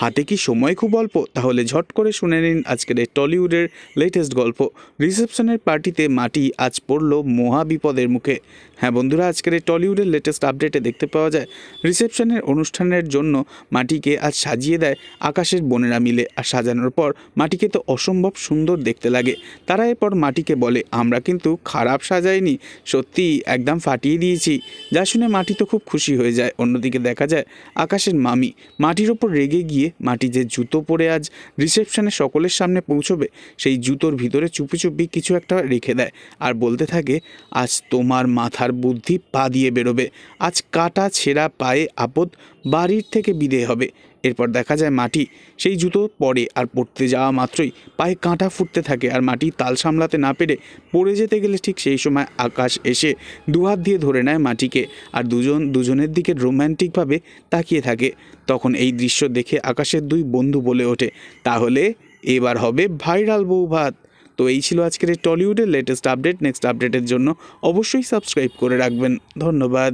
হাতে কি সময় খুব অল্প? তাহলে ঝট করে শুনে নিন আজকের এই টলিউডের লেটেস্ট গল্প। রিসেপশনের পার্টিতে মাটি আজ পড়ল মহা বিপদের মুখে। হ্যাঁ বন্ধুরা, আজকের এই টলিউডের লেটেস্ট আপডেটে দেখতে পাওয়া যায়, রিসেপশনের অনুষ্ঠানের জন্য মাটিকে আজ সাজিয়ে দেয় আকাশের বোনেরা মিলে। আর সাজানোর পর মাটিকে তো অসম্ভব সুন্দর দেখতে লাগে। তারা এরপর মাটিকে বলে, আমরা কিন্তু খারাপ সাজাইনি সত্যি একদম ফাটিয়ে দিয়েছি। যা শুনে মাটি তো খুব খুশি হয়ে যায়। অন্যদিকে দেখা যায়, আকাশের মামি মাটির ওপর রেগে গিয়ে মাটি যে জুতো পরে আজ রিসেপশনে সকলের সামনে পৌঁছবে, সেই জুতোর ভিতরে চুপি চুপি কিছু একটা রেখে দেয় আর বলতে থাকে, আজ তোমার মাথার বুদ্ধি পা দিয়ে বেরোবে। আজ কাটা ছেঁড়া পায়ে আপদ বাড়ির থেকে বিদেয় হবে। এরপর দেখা যায় মাটি সেই জুতো পরে আর পড়তে যাওয়া মাত্রই পায়ে কাঁটা ফুটতে থাকে আর মাটি তাল সামলাতে না পেরে পড়ে যেতে গেলে ঠিক সেই সময় আকাশ এসে দুহাত দিয়ে ধরে নেয় মাটিকে আর দুজন দুজনের দিকে রোম্যান্টিকভাবে তাকিয়ে থাকে। তখন এই দৃশ্য দেখে আকাশের দুই বন্ধু বলে ওঠে। তাহলে এবার হবে ভাইরাল বউ ভাত। তো এই ছিল আজকের টলিউডের লেটেস্ট আপডেট নেক্সট আপডেটের জন্য অবশ্যই সাবস্ক্রাইব করে রাখবেন। ধন্যবাদ।